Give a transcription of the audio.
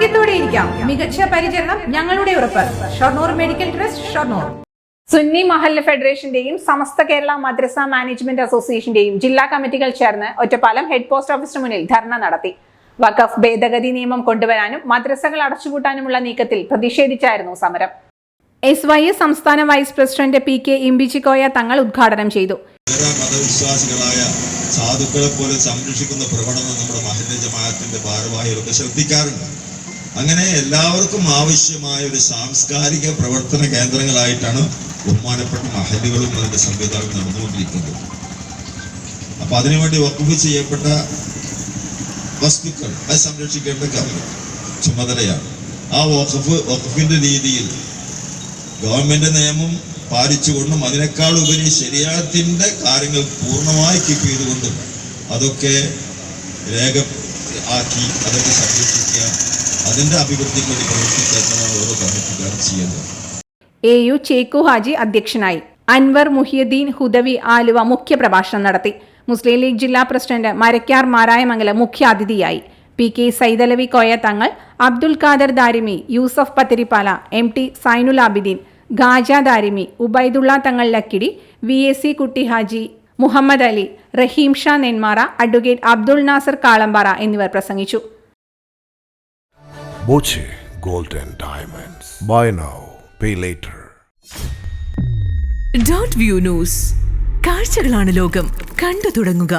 ആരോഗ്യത്തോടെ ഇരിക്കാം. മികച്ച പരിചരണം ഞങ്ങളുടെ ഉറപ്പ്. Shoranur medical trust Shoranur. Sunni മഹല്ല ഫെഡറേഷന്റെയും സമസ്ത കേരള മദ്രസ മാനേജ്മെന്റ് അസോസിയേഷന്റെയും ജില്ലാ കമ്മിറ്റികൾ ചേർന്ന് ഒറ്റപ്പാലം ഹെഡ് പോസ്റ്റ് ഓഫീസിന് മുന്നിൽ ധർണ നടത്തി. വഖഫ് ഭേദഗതി നിയമം കൊണ്ടുവരാനും മദ്രസകൾ അടച്ചുപൂട്ടാനുമുള്ള നീക്കത്തിൽ പ്രതിഷേധിച്ചായിരുന്നു സമരം. എസ് വൈ എസ് സംസ്ഥാന vice president P K Imbichikoya Thangal ഉദ്ഘാടനം ചെയ്തു. മതവിശ്വാസികളായ സാധുക്കളെ പോലെ സംരക്ഷിക്കുന്ന പ്രവണത നമ്മുടെ മഹല്ല ജമാഅത്തിന്റെ ഭാരവാഹികളൊക്കെ ശ്രദ്ധിക്കാറുണ്ട്. അങ്ങനെ എല്ലാവർക്കും ആവശ്യമായ ഒരു സാംസ്കാരിക പ്രവർത്തന കേന്ദ്രങ്ങളായിട്ടാണ് ബഹുമാനപ്പെട്ട മഹലുകളും അതിന്റെ സംവിധാനം നടന്നുകൊണ്ടിരിക്കുന്നത്. അപ്പൊ അതിനുവേണ്ടി വക്കുഫ് ചെയ്യപ്പെട്ട വസ്തുക്കൾ അത് സംരക്ഷിക്കേണ്ട ചുമതലയാണ്. ആ വഖഫ് വഖഫിന്റെ രീതിയിൽ ഗവൺമെന്റ് നിയമം പാലിച്ചുകൊണ്ടും അതിനേക്കാൾ ഉപരി ശരിയാത്തിന്റെ കാര്യങ്ങൾ പൂർണമായി കീപ്പ് ചെയ്തുകൊണ്ടും അതൊക്കെ രേഖ ആക്കി അതൊക്കെ സംരക്ഷിക്കുക അതിന്റെ അഭിവൃദ്ധിക്ക് വേണ്ടി ഓരോ കമ്മിറ്റിക്കാരും ചെയ്യുന്നത് എ യു ചേക്കു ഹാജി അധ്യക്ഷനായി. അൻവർ മുഹിയുദ്ദീൻ ഹുദവി ആലുവ മുഖ്യപ്രഭാഷണം നടത്തി. മുസ്ലിം ലീഗ് ജില്ലാ പ്രസിഡന്റ് മരക്കാർ മാരായമംഗലം മുഖ്യാതിഥിയായി. P K Saithalavi Koya Thangal Abdul Khader Darimi Yusuf Pathirippala M T Sainul Abideen Gaja Darimi Ubaidulla Thangal Lakkidi V A C Kutty Haji Muhammad Ali Rahim Shah Nenmara advocate Abdul Nasar Kalampara എന്നിവർ പ്രസംഗിച്ചു. Boche Gold and Diamonds. Buy now, pay later. Dot view news. കാഴ്ചകളാണ് ലോകം കണ്ടു തുടങ്ങുക